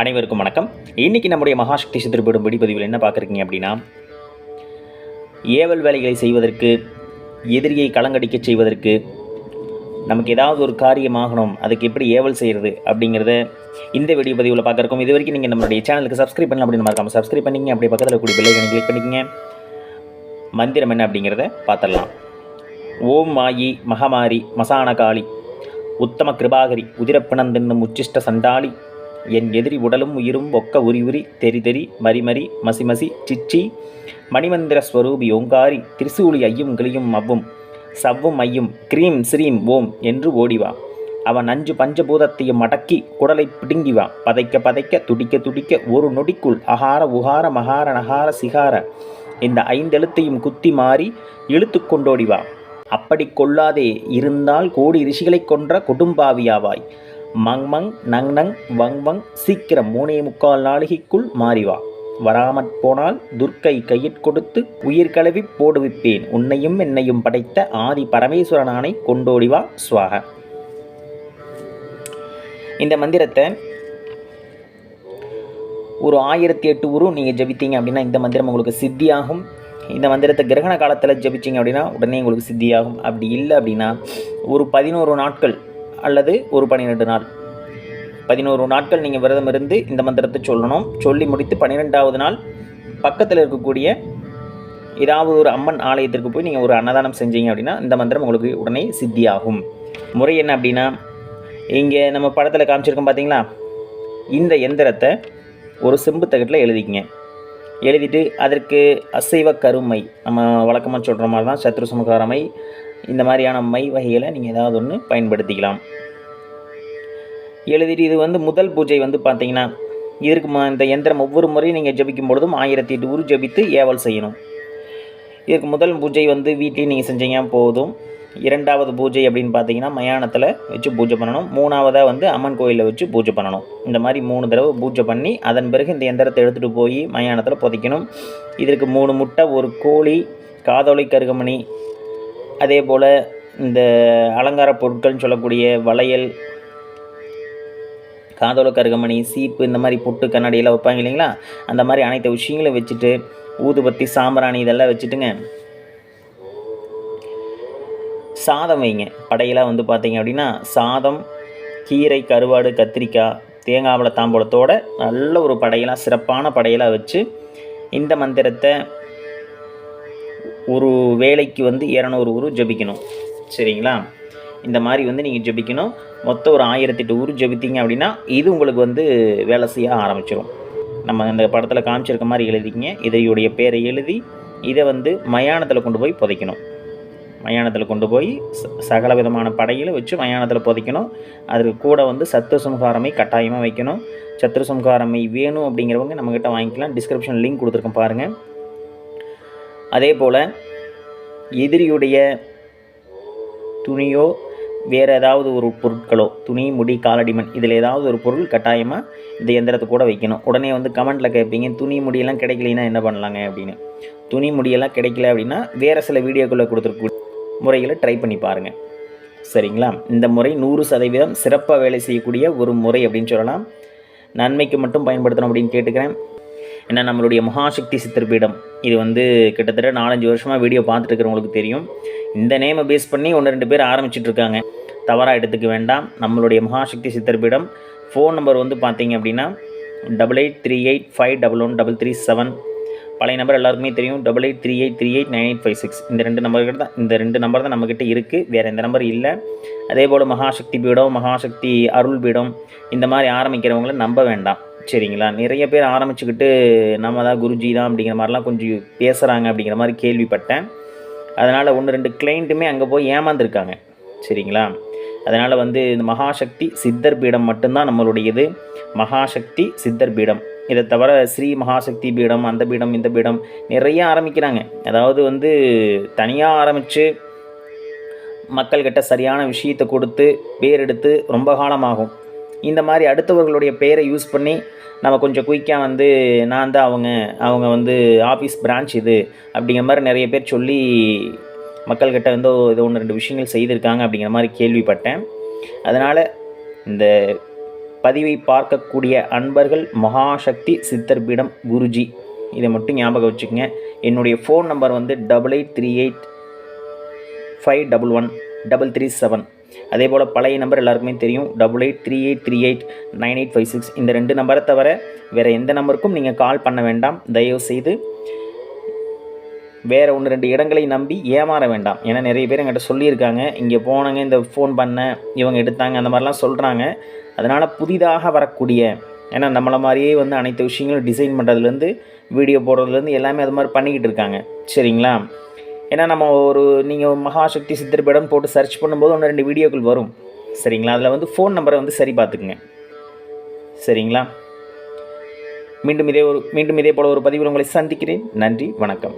அனைவருக்கும் வணக்கம். இன்னைக்கு நம்முடைய மகாசக்தி சித்திரப்படும் வெடிப்பதிவில் என்ன பார்க்குறீங்க அப்படின்னா ஏவல் வேலைகளை செய்வதற்கு எதிரியை களங்கடிக்கச் செய்வதற்கு நமக்கு ஏதாவது ஒரு காரியமாகணும் அதுக்கு எப்படி ஏவல் செய்கிறது அப்படிங்கிறத இந்த வீடியோ பதிவில் பார்க்குறக்கும் இது வரைக்கும் நீங்கள் நம்மளுடைய சேனலுக்கு சப்ஸ்கிரைப் பண்ணலாம் அப்படின்னு மறக்காம சப்ஸ்கிரைப் பண்ணிங்க அப்படியே பக்கத்தில் கூடிய பிள்ளைகளை கிளிக் பண்ணிக்கங்க. மந்திரம் என்ன அப்படிங்கிறத பார்த்துடலாம். ஓம் மாயி மகமாரி மசானகாளி உத்தம கிருபாகரி உதிரப்பிணந்தென்னும் உச்சிஷ்ட சண்டாளி என் எதிரி உடலும் உயிரும் ஒக்க உரி உரி தெரி தெரி மறிமறி மசிமசி சிச்சி. மணிமந்திர ஸ்வரூபி ஓங்காரி திரிசூலி ஐயும் கிளியும் அவ்வும் சவ்வும் ஐயும் க்ரீம் ஸ்ரீம் ஓம் என்று ஓடிவா அவன் அஞ்சு பஞ்சபூதத்தையும் அடக்கி குடலை பிடுங்கி வா. பதைக்க பதைக்க துடிக்க துடிக்க ஒரு நொடிக்குள் அகார உகார மகார நகார சிகார இந்த ஐந்தெழுத்தையும் குத்தி மாறி இழுத்து கொண்டோடிவா அப்படி கொள்ளாதே இருந்தால் கோடி ரிஷிகளை கொன்ற கொடும்பாவியாவாய். மங் மங் நங் நங் வங் வங் சீக்கிரம் மூணே முக்கால் நாளிகைக்குள் மாறிவா. வராமற் போனால் துர்க்கை கையிற் கொடுத்து உயிர் கழுவி போடுவிப்பேன். உன்னையும் என்னையும் படைத்த ஆதி பரமேஸ்வரனானை கொண்டோடிவா சுவாக. இந்த மந்திரத்தை ஒரு ஆயிரத்தி எட்டு உரு நீங்கள் ஜபித்தீங்க அப்படின்னா இந்த மந்திரம் உங்களுக்கு சித்தியாகும். இந்த மந்திரத்தை கிரகண காலத்தில் ஜபிச்சிங்க அப்படின்னா உடனே உங்களுக்கு சித்தியாகும். அப்படி இல்லை அப்படின்னா ஒரு பதினோரு நாட்கள் அல்லது ஒரு பன்னிரெண்டு நாள். பதினோரு நாட்கள் நீங்கள் விரதம் இருந்து இந்த மந்திரத்தை சொல்லணும். சொல்லி முடித்து பன்னிரெண்டாவது நாள் பக்கத்தில் இருக்கக்கூடிய ஏதாவது ஒரு அம்மன் ஆலயத்திற்கு போய் நீங்கள் ஒரு அன்னதானம் செஞ்சீங்க அப்படின்னா இந்த மந்திரம் உங்களுக்கு உடனே சித்தியாகும். முறை என்ன அப்படின்னா இங்கே நம்ம படத்தில் காமிச்சிருக்கோம் பார்த்தீங்களா இந்த எந்திரத்தை ஒரு செம்பு தகட்டில் எழுதிக்கங்க. எழுதிட்டு அதற்கு அசைவ கருமை நம்ம வழக்கமாக சொல்கிற மாதிரி தான் சத்ரு சமகாரமை இந்த மாதிரியான மை வகைகளை நீங்கள் ஏதாவது ஒன்று பயன்படுத்திக்கலாம். எழுதிட்டு இது வந்து முதல் பூஜை வந்து பார்த்தீங்கன்னா இதற்கு இந்த எந்திரம் ஒவ்வொரு முறையும் நீங்கள் ஜபிக்கும் பொழுதும் ஆயிரத்தி எட்டு உரு ஜபித்து ஏவல் செய்யணும். இதுக்கு முதல் பூஜை வந்து வீட்லேயும் நீங்கள் செஞ்சீங்க போதும். இரண்டாவது பூஜை அப்படின்னு பார்த்தீங்கன்னா மயானத்தில் வச்சு பூஜை பண்ணணும். மூணாவதாக வந்து அம்மன் கோயிலில் வச்சு பூஜை பண்ணணும். இந்த மாதிரி மூணு தடவை பூஜை பண்ணி அதன் பிறகு இந்த எந்திரத்தை எடுத்துகிட்டு போய் மயானத்தில் புதைக்கணும். இதற்கு மூணு முட்டை ஒரு கோழி காதோலை கருகமணி அதே போல் இந்த அலங்கார பொருட்கள்னு சொல்லக்கூடிய வளையல் காதோல கருகமணி சீப்பு இந்த மாதிரி பொட்டு கண்ணாடியெல்லாம் வைப்பாங்க இல்லைங்களா? அந்த மாதிரி அனைத்து விஷயங்களும் வச்சுட்டு ஊதுபத்தி சாம்பிராணி இதெல்லாம் வச்சுட்டுங்க. சாதம் வைங்க. படையெல்லாம் வந்து பார்த்தீங்க அப்படின்னா சாதம் கீரை கருவாடு கத்திரிக்காய் தேங்காவள தாம்பூலத்தோட நல்ல ஒரு படையெல்லாம் சிறப்பான படையெல்லாம் வச்சு இந்த மந்திரத்தை ஒரு வேலைக்கு வந்து இரநூறு உரு ஜபிக்கணும். சரிங்களா? இந்த மாதிரி வந்து நீங்கள் ஜபிக்கணும். மொத்தம் ஒரு ஆயிரத்தி எட்டு உரு ஜபித்தீங்க அப்படின்னா இது உங்களுக்கு வந்து வேலை செய்ய ஆரம்பிச்சிடும் நம்ம இந்த படத்தில் காமிச்சிருக்க மாதிரி எழுதிக்கிங்க. இதையுடைய பேரை எழுதி இதை வந்து மயானத்தில் கொண்டு போய் புதைக்கணும். மயானத்தில் கொண்டு போய் ச- சகல விதமான படையில் வச்சு மயானத்தில் புதைக்கணும். அதுக்கு கூட வந்து சத்து சம்ஹாரமை கட்டாயமாக வைக்கணும். சத்துரு சம்ஹாரமை வேணும் அப்படிங்கிறவங்க நம்மக்கிட்ட வாங்கிக்கலாம். டிஸ்கிரிப்ஷன் லிங்க் கொடுத்துருக்கோம் பாருங்கள் அதே போல் எதிரியுடைய துணியோ வேறு ஏதாவது ஒரு பொருட்களோ துணி முடி காலடிமன் இதில் ஏதாவது ஒரு பொருள் கட்டாயமாக இந்த எந்திரத்தை கூட வைக்கணும். உடனே வந்து கமெண்ட்டில் கேட்பீங்க துணி முடியெல்லாம் கிடைக்கலனா என்ன பண்ணலாங்க அப்படின்னு. துணி முடியெல்லாம் கிடைக்கல அப்படின்னா வேறு சில வீடியோக்குள்ளே கொடுத்துருக்க முறைகளை ட்ரை பண்ணி பாருங்கள் சரிங்களா? இந்த முறை நூறு சதவீதம் சிறப்பாக வேலை செய்யக்கூடிய ஒரு முறை அப்படின்னு சொல்லலாம். நன்மைக்கு மட்டும் பயன்படுத்தணும் அப்படின்னு கேட்டுக்கிறேன். ஏன்னா நம்மளுடைய மகாசக்தி சித்திரபீடம் இது வந்து கிட்டத்தட்ட நாலஞ்சு வருஷமாக வீடியோ பார்த்துட்டு இருக்கிறவங்களுக்கு தெரியும். இந்த நேமை பேஸ் பண்ணி ஒன்று ரெண்டு பேர் ஆரம்பிச்சிட்டு இருக்காங்க தவறாக எடுத்துக்க வேண்டாம். நம்மளுடைய மகாசக்தி சித்திரபீடம் ஃபோன் நம்பர் வந்து பார்த்தீங்க அப்படின்னா double eight three eight five double one double three seven பழைய நம்பர் எல்லாருக்குமே தெரியும். Double eight three eight three eight nine eight five six இந்த ரெண்டு நம்பர்கள் தான் இந்த ரெண்டு நம்பர் தான் நம்மக்கிட்ட இருக்குது வேறு எந்த நம்பர் இல்லை. அதே போல் மகாசக்தி பீடம் மகாசக்தி அருள் பீடம் இந்த மாதிரி ஆரம்பிக்கிறவங்கள நம்ப வேண்டாம். சரிங்களா? நிறைய பேர் ஆரம்பிச்சுக்கிட்டு நம்ம தான் குருஜி தான் அப்படிங்கிற மாதிரிலாம் கொஞ்சம் பேசுகிறாங்க அப்படிங்கிற மாதிரி கேள்விப்பட்டேன். அதனால் ஒன்று ரெண்டு கிளைண்ட்டுமே அங்கே போய் ஏமாந்துருக்காங்க. சரிங்களா? அதனால் வந்து இந்த மகாசக்தி சித்தர் பீடம் மட்டும்தான் நம்மளுடையது. மகாசக்தி சித்தர் பீடம். இதை தவிர ஸ்ரீ மகாசக்தி பீடம் அந்த பீடம் இந்த பீடம் நிறைய ஆரம்பிக்கிறாங்க. அதாவது வந்து தனியாக ஆரம்பித்து மக்கள்கிட்ட சரியான விஷயத்தை கொடுத்து பேர் எடுத்து ரொம்ப காலமாகும். இந்த மாதிரி அடுத்தவர்களுடைய பெயரை யூஸ் பண்ணி நம்ம கொஞ்சம் குயிக்காக வந்து நான் தான் அவங்க அவங்க வந்து ஆஃபீஸ் பிரான்ச் இது அப்படிங்கிற மாதிரி நிறைய பேர் சொல்லி மக்கள்கிட்ட வந்து இது ஒன்று ரெண்டு விஷயங்கள் செய்திருக்காங்க அப்படிங்கிற மாதிரி கேள்விப்பட்டேன். அதனால் இந்த பதிவை பார்க்கக்கூடிய அன்பர்கள் மகாசக்தி சித்தர்பீடம் குருஜி இதை மட்டும் ஞாபகம் வச்சுக்கோங்க. என்னுடைய ஃபோன் நம்பர் வந்து double eight three eight five double one double three seven அதே போல் பழைய நம்பர் எல்லாருக்குமே தெரியும். Double eight three eight three eight nine eight five six இந்த ரெண்டு நம்பரை தவிர வேறு எந்த நம்பருக்கும் நீங்கள் கால் பண்ண வேண்டாம். தயவு செய்து வேறு ஒன்று ரெண்டு இடங்களை நம்பி ஏமாற வேண்டாம். ஏன்னா நிறைய பேர் எங்கிட்ட சொல்லியிருக்காங்க. இங்கே போனங்க இந்த ஃபோன் பண்ண இவங்க எடுத்தாங்க அந்த மாதிரிலாம் சொல்கிறாங்க அதனால் புதிதாக வரக்கூடிய ஏன்னா நம்மளை மாதிரியே வந்து அனைத்து விஷயங்களும் டிசைன் பண்ணுறதுலேருந்து வீடியோ போடுறதுலேருந்து எல்லாமே அது மாதிரி பண்ணிக்கிட்டு இருக்காங்க. சரிங்களா? ஏன்னா நம்ம ஒரு நீங்கள் மகாசக்தி சித்திரப்படம் போட்டு சர்ச் பண்ணும்போது ஒன்று ரெண்டு வீடியோக்கள் வரும். சரிங்களா? அதில் வந்து ஃபோன் நம்பரை வந்து சரி பார்த்துக்குங்க. சரிங்களா? மீண்டும் இதே ஒரு மீண்டும் இதே போல் ஒரு பதிவில் உங்களை சந்திக்கிறேன். நன்றி வணக்கம்.